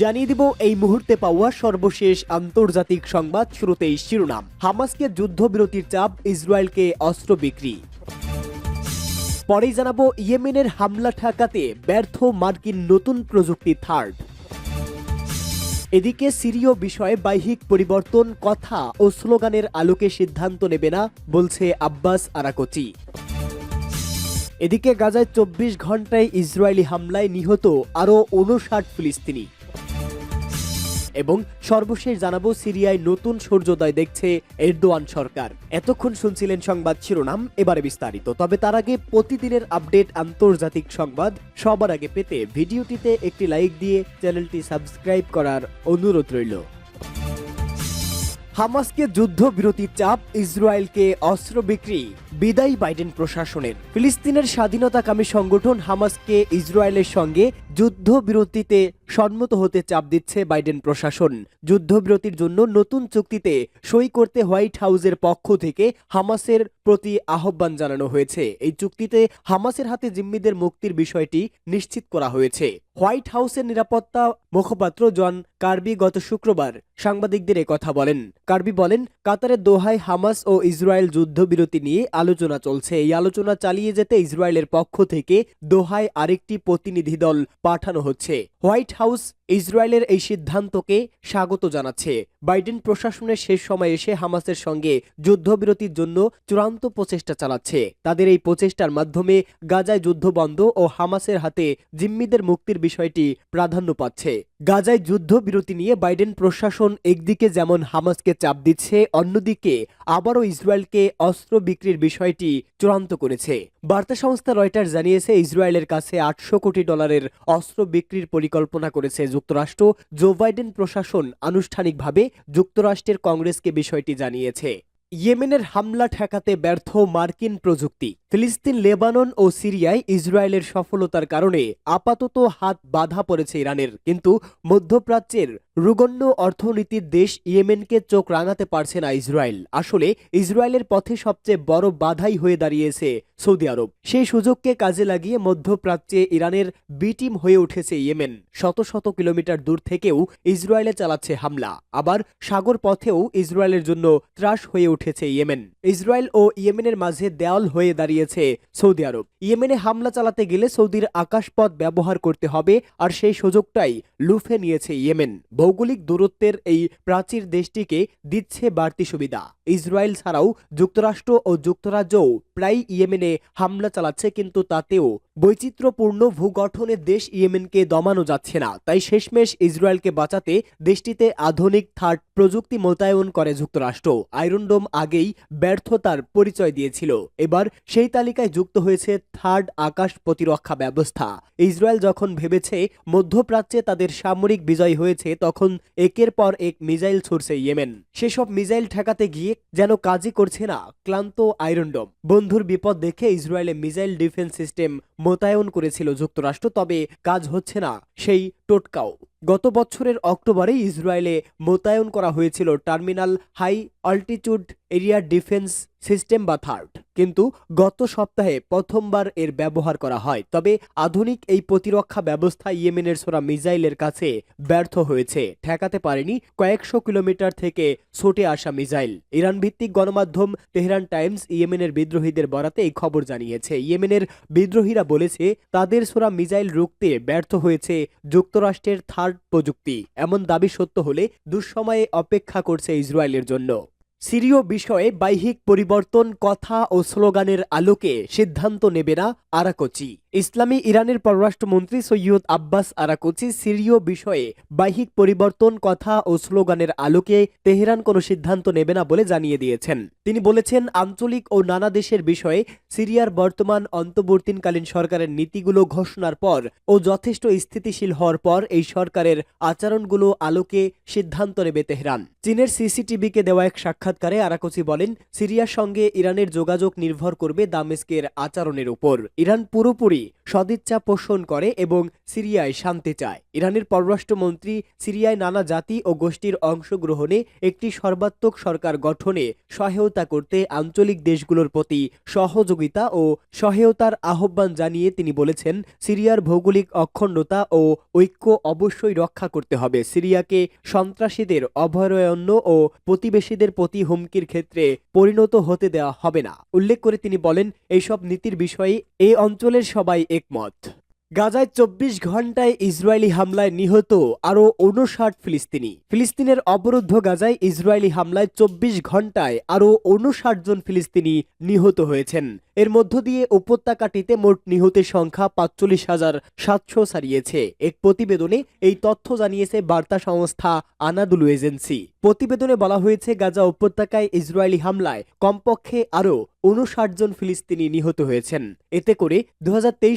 জানিয়ে দিব, এই মুহূর্তে পাওয়া সর্বশেষ আন্তর্জাতিক সংবাদ শুরুতেই শিরোনাম। হামাসকে যুদ্ধবিরতির চাপ, ইসরায়েলকে অস্ত্র বিক্রি। পরেই জানাব, ইয়েমেনের হামলা ঠেকাতে ব্যর্থ মার্কিন নতুন প্রযুক্তি থার্ড। এদিকে সিরীয় বিষয়ে বাহ্যিক পরিবর্তন, কথা ও স্লোগানের আলোকে সিদ্ধান্ত নেবে না, বলছে আব্বাস আরাকচি। এদিকে গাজায় চব্বিশ ঘন্টায় ইসরায়েলি হামলায় নিহত আরও উনষাট ফিলিস্তিনি। এবং সর্বশেষ জানাব সিরিয়ায় নতুন সূর্যোদয় দেখছে এরদোয়ান সরকার। এতক্ষণ শুনছিলেন সংবাদ শিরোনাম, এবারে বিস্তারিত। তবে তার আগে প্রতিদিনের আপডেট আন্তর্জাতিক সংবাদ সবার আগে পেতে ভিডিওটিতে একটি লাইক দিয়ে চ্যানেলটি সাবস্ক্রাইব করার অনুরোধ রইল। হামাসকে যুদ্ধবিরতির চাপ, ইসরায়েলকে অস্ত্র বিক্রি, বিদায়ী বাইডেন প্রশাসনের। ফিলিস্তিনের স্বাধীনতাকামী সংগঠন হামাসকে ইসরায়েলের সঙ্গে যুদ্ধবিরতিতে সম্মত হতে চাপ দিচ্ছে বাইডেন প্রশাসন। যুদ্ধবিরতির জন্য নতুন চুক্তিতে সই করতে হোয়াইট হাউসের পক্ষ থেকে হামাসের প্রতি আহ্বান জানানো হয়েছে। এই চুক্তিতে হামাসের হাতে জিম্মিদের মুক্তির বিষয়টি নিশ্চিত করা হয়েছে। হোয়াইট হাউসের নিরাপত্তা মুখপাত্র জন কার্বি গত শুক্রবার সাংবাদিকদের কথা বলেন। কার্বি বলেন, কাতারের দোহায় হামাস ও ইসরায়েল যুদ্ধবিরতি নিয়ে আলোচনা চলছে। এই আলোচনা চালিয়ে যেতে ইসরায়েলের পক্ষ থেকে দোহায় আরেকটি প্রতিনিধি দল পাঠানো হচ্ছে। হোয়াইট house ইসরায়েলের এই সিদ্ধান্তকে স্বাগত জানাচ্ছে। বাইডেন প্রশাসনের শেষ সময় এসে হামাসের সঙ্গে যুদ্ধবিরতির জন্য চূড়ান্ত প্রচেষ্টা চালাচ্ছে। তাদের এই প্রচেষ্টার মাধ্যমে গাজায় যুদ্ধ বন্ধ ও হামাসের হাতে জিম্মিদের মুক্তির বিষয়টি প্রাধান্য পাচ্ছে। গাজায় যুদ্ধবিরতি নিয়ে বাইডেন প্রশাসন একদিকে যেমন হামাসকে চাপ দিচ্ছে, অন্যদিকে আবারও ইসরায়েলকে অস্ত্র বিক্রির বিষয়টি চূড়ান্ত করেছে। বার্তা সংস্থা রয়টার জানিয়েছে, ইসরায়েলের কাছে আটশো কোটি ডলারের অস্ত্র বিক্রির পরিকল্পনা করেছে যুক্তরাষ্ট্র জো বাইডেন প্রশাসন আনুষ্ঠানিকভাবে যুক্তরাষ্ট্রের কংগ্রেসকে বিষয়টি জানিয়েছে। ইয়েমেনের হামলা ঠেকাতে ব্যর্থ মার্কিন প্রযুক্তি। ফিলিস্তিন, লেবানন ও সিরিয়ায় ইসরায়েলের সফলতার কারণে আপাতত হাত বাধা পড়েছে ইরানের। কিন্তু মধ্যপ্রাচ্যের রুগণ্য অর্থনীতির দেশ ইয়েমেনকে চোখ রাঙাতে পারছে না ইসরায়েল। আসলে ইসরায়েলের পথে সবচেয়ে বড় বাধাই হয়ে দাঁড়িয়েছে সৌদি আরব। সেই সুযোগকে কাজে লাগিয়ে মধ্যপ্রাচ্যে ইরানের বিটিম হয়ে উঠেছে ইয়েমেন। শত শত কিলোমিটার দূর থেকেও ইসরায়েলে চালাচ্ছে হামলা। আবার সাগর পথেও ইসরায়েলের জন্য ত্রাস হয়ে উঠেছে ইয়েমেন। ইসরায়েল ও ইয়েমেনের মাঝে দেওয়াল হয়ে দাঁড়িয়েছে সৌদি আরব। ইয়েমেনে হামলা চালাতে গেলে সৌদির আকাশপথ ব্যবহার করতে হবে, আর সেই সুযোগটাই লুফে নিয়েছে ইয়েমেন। ভৌগোলিক দূরত্বের এই প্রাচীর দেশটিকে দিচ্ছে বাড়তি সুবিধা। ইসরায়েল ছাড়াও যুক্তরাষ্ট্র ও যুক্তরাজ্যও প্রায় ইয়েমেনে হামলা চালাচ্ছে, কিন্তু তাতেও বৈচিত্র্যপূর্ণ ভূগঠনের দেশ ইয়েমেনকে দমানো যাচ্ছে না। তাই শেষমেশ ইসরায়েলকে বাঁচাতে দেশটিতে আধুনিক থার্ড প্রযুক্তি মোতায়েন করে যুক্তরাষ্ট্র। আয়রনডোম আগেই ব্যর্থতার পরিচয় দিয়েছিল। এবার সেই তালিকায় যুক্ত হয়েছে থার্ড আকাশ প্রতিরক্ষা ব্যবস্থা। ইসরায়েল যখন ভেবেছে মধ্যপ্রাচ্যে তাদের সামরিক বিজয় হয়েছে, তখন একের পর এক মিসাইল ছুড়ছে ইয়েমেন। সেসব মিসাইল ঠেকাতে গিয়ে যেন কাজই করছে না, ক্লান্ত আয়রনডোম বন্ধুর বিপদ দেখে ইসরায়েলে মিসাইল ডিফেন্স সিস্টেম মোতায়েন করেছিল যুক্তরাষ্ট্র, তবে কাজ হচ্ছে না সেই টোটকাও। গত বছরের অক্টোবরে ইসরায়েলে মোতায়েন করা হয়েছিল terminal high altitude area defence system বা থার্ড কিন্তু গত সপ্তাহে প্রথমবার এর ব্যবহার করা হয়। তবে আধুনিক এই প্রতিরক্ষা ব্যবস্থা ইয়েমেনের সোরা মিসাইলের কাছে ব্যর্থ হয়েছে। ঠেকাতে পারেনি কয়েকশো কিলোমিটার থেকে ছুটে আসা মিসাইল ইরান ভিত্তিক গণমাধ্যম তেহরান টাইমস ইয়েমেনের বিদ্রোহীদের বরাতে এই খবর জানিয়েছে। ইয়েমেনের বিদ্রোহীরা বলেছে, তাদের সোরা মিসাইল রুখতে ব্যর্থ হয়েছে যুক্তরাষ্ট্রের থার্ড প্রযুক্তি। এমন দাবি সত্য হলে দুঃসময়ে অপেক্ষা করছে ইসরায়েলের জন্য। সিরীয় বিষয়ে বাহ্যিক পরিবর্তন, কথা ও স্লোগানের আলোকে সিদ্ধান্ত নেবে না আরাকোচি। ইসলামী ইরানের পররাষ্ট্রমন্ত্রী সৈয়দ আব্বাস আরাকোচি সিরীয় বিষয়ে বাহ্যিক পরিবর্তন, কথা ও স্লোগানের আলোকে তেহরান কোনো সিদ্ধান্ত নেবে না বলে জানিয়ে দিয়েছেন। তিনি বলেছেন, আঞ্চলিক ও নানা দেশের বিষয়ে সিরিয়ার বর্তমান অন্তর্বর্তীকালীন সরকারের নীতিগুলো ঘোষণার পর ও যথেষ্ট স্থিতিশীল হওয়ার পর এই সরকারের আচরণগুলো আলোকে সিদ্ধান্ত নেবে তেহরান। চীনের সিসিটিভিকে দেওয়া এক সাক্ষাৎ সাক্ষাৎকারে আরাকোচি বলেন, সিরিয়ার সঙ্গে ইরানের যোগাযোগ নির্ভর করবে দামেস্কের আচরণের উপর। ইরান পুরোপুরি সদিচ্ছা পোষণ করে এবং সিরিয়ায় শান্তি চায়। ইরানের পররাষ্ট্রমন্ত্রী সিরিয়ায় নানা জাতি ও গোষ্ঠীর অংশগ্রহণে একটি সর্বাত্মক সরকার গঠনে সহায়তা করতে আঞ্চলিক দেশগুলোর প্রতি সহযোগিতা ও সহায়তার আহ্বান জানিয়ে তিনি বলেছেন, সিরিয়ার ভৌগোলিক অখণ্ডতা ও ঐক্য অবশ্যই রক্ষা করতে হবে। সিরিয়াকে সন্ত্রাসীদের অভয়ারণ্য ও প্রতিবেশীদের প্রতি হুমকির ক্ষেত্রে পরিণত হতে দেওয়া হবে না। উল্লেখ করে তিনি বলেন, এইসব নীতির বিষয়ে এই অঞ্চলের সবাই একমত। গাজায় চব্বিশ ঘন্টায় ইসরায়েলি হামলায় নিহত আরও উনষাট ফিলিস্তিনি। ফিলিস্তিনের অবরুদ্ধ গাজায় ইসরায়েলি হামলায় চব্বিশ ঘন্টায় আরও উনষাট জন ফিলিস্তিনি নিহত হয়েছেন। এর মধ্য দিয়ে উপত্যকাটিতে মোট নিহতের সংখ্যা পাঁচচল্লিশ হাজার সাতশো ছাড়িয়েছে। এক প্রতিবেদনে এই তথ্য জানিয়েছে বার্তা সংস্থা আনাদুলু এজেন্সি। প্রতিবেদনে বলা হয়েছে, গাজা উপত্যকায় ইসরায়েলি হামলায় কমপক্ষে আরও উনষাট জন ফিলিস্তিনি নিহত হয়েছেন। এতে করে দু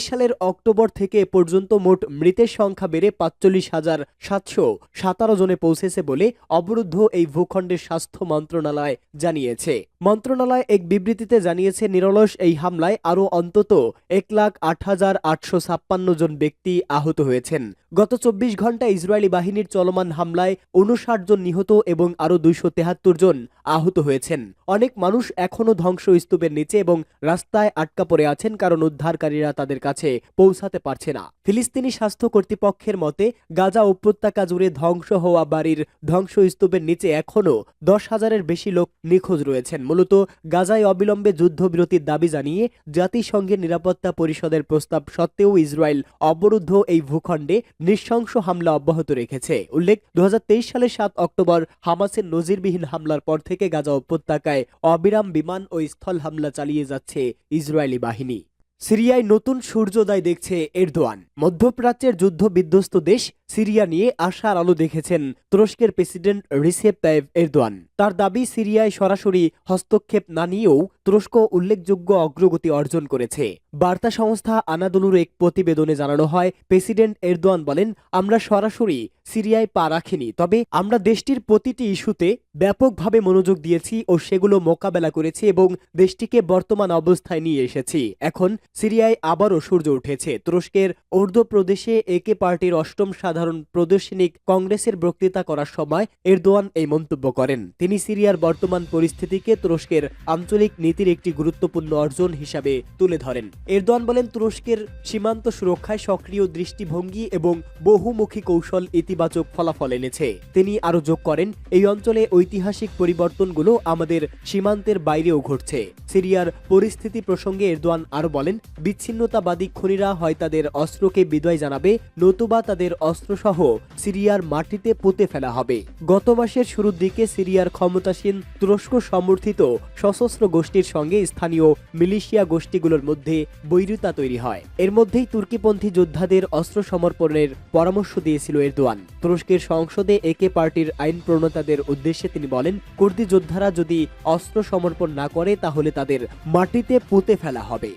সালের অক্টোবর থেকে পর্যন্ত মোট মৃতের সংখ্যা বেড়ে পাঁচচল্লিশ হাজার সাতশো সাতারো জনে পৌঁছেছে বলে অবরুদ্ধ এই ভূখণ্ডের স্বাস্থ্য মন্ত্রণালয় জানিয়েছে। মন্ত্রণালয় এক বিবৃতিতে জানিয়েছে, নিরলস এই হামলায় আরও অন্তত এক লাখ আট হাজার আটশো ছাপ্পান্ন জন ব্যক্তি আহত হয়েছেন। গত চব্বিশ ঘণ্টা ইসরায়েলি বাহিনীর চলমান হামলায় উনষাট জন নিহত এবং আরও দুইশো তেহাত্তর জন আহত হয়েছেন। অনেক মানুষ এখনও ধ্বংসস্তূপের নিচে এবং রাস্তায় আটকা পড়ে আছেন কারণ উদ্ধারকারীরা তাদের কাছে পৌঁছাতে পারছে না। ফিলিস্তিনি স্বাস্থ্য কর্তৃপক্ষের মতে, গাজা উপত্যকা জুড়ে ধ্বংস হওয়া বাড়ির ধ্বংসস্তূপের নিচে এখনও দশ হাজারের বেশি লোক নিখোঁজ রয়েছেন। মূলত গাজায় অবিলম্বে যুদ্ধবিরতির দাবি জানিয়ে জাতিসংঘের নিরাপত্তা পরিষদের প্রস্তাব সত্ত্বেও ইসরায়েল অবরুদ্ধ এই ভূখণ্ডে নৃশংস হামলা অব্যাহত রেখেছে। উল্লেখ দু হাজার তেইশ সালের সাত অক্টোবর হামাসের নজিরবিহীন হামলার পর থেকে গাজা উপত্যকায় অবিরাম বিমান ও স্থল হামলা চালিয়ে যাচ্ছে ইসরায়েলি বাহিনী। সিরিয়ায় নতুন সূর্যোদয় দেখছে এরদোয়ান। মধ্যপ্রাচ্যের যুদ্ধ বিধ্বস্ত দেশ সিরিয়া নিয়ে আশার আলো দেখেছেন তুরস্কের প্রেসিডেন্ট রিসেপ তাইব এরদোয়ান। তার দাবি, সিরিয়ায় সরাসরি হস্তক্ষেপ না নিয়েও তুরস্ক উল্লেখযোগ্য অগ্রগতি অর্জন করেছে। বার্তা সংস্থা আনাদুলুর এক প্রতিবেদনে জানানো হয়, প্রেসিডেন্ট এরদোয়ান বলেন, আমরা সরাসরি সিরিয়ায় পা রাখিনি, তবে আমরা দেশটির প্রতিটি ইস্যুতে ব্যাপকভাবে মনোযোগ দিয়েছি ও সেগুলো মোকাবেলা করেছি এবং দেশটিকে বর্তমান অবস্থায় নিয়ে এসেছি। এখন সিরিয়ায় আবারও সূর্য উঠেছে। তুরস্কের উর্দু প্রদেশে একে পার্টির অষ্টম সাধারণ প্রদর্শনিক কংগ্রেসের বক্তৃতা করার সময় এরদোয়ান এই মন্তব্য করেন। তিনি সিরিয়ার বর্তমান পরিস্থিতিকে তুরস্কের আঞ্চলিক নীতির একটি গুরুত্বপূর্ণ অর্জন হিসাবে তুলে ধরেন। এরদোয়ান বলেন, তুরস্কের সীমান্ত সুরক্ষায় সক্রিয় দৃষ্টিভঙ্গি এবং বহুমুখী কৌশল ইতিবাচক ফলাফল এনেছে। তিনি আরও যোগ করেন, এই অঞ্চলে ঐতিহাসিক পরিবর্তনগুলো আমাদের সীমান্তের বাইরেও ঘটছে। সিরিয়ার পরিস্থিতি প্রসঙ্গে এরদোয়ান আরও বলেন বিচ্ছিন্নতাবাদী খনিরা হয় তাদের অস্ত্রকে বিদায় জানাবে, নতুবা তাদের অস্ত্রসহ সিরিয়ার মাটিতে পুঁতে ফেলা হবে। গত মাসের শুরুর দিকে সিরিয়ার ক্ষমতাসীন, তুরস্ক সমর্থিত সশস্ত্র গোষ্ঠীর সঙ্গে স্থানীয় মিলিশিয়া গোষ্ঠীগুলোর মধ্যে বৈরিতা তৈরি হয়। এর মধ্যেই তুর্কিপন্থী যোদ্ধাদের অস্ত্র সমর্পণের পরামর্শ দিয়েছিল এরদোয়ান। তুরস্কের সংসদে একে পার্টির আইন প্রণেতাদের উদ্দেশ্যে তিনি বলেন, কুর্দি যোদ্ধারা যদি অস্ত্র সমর্পণ না করে, তাহলে তাদের মাটিতে পুঁতে ফেলা হবে।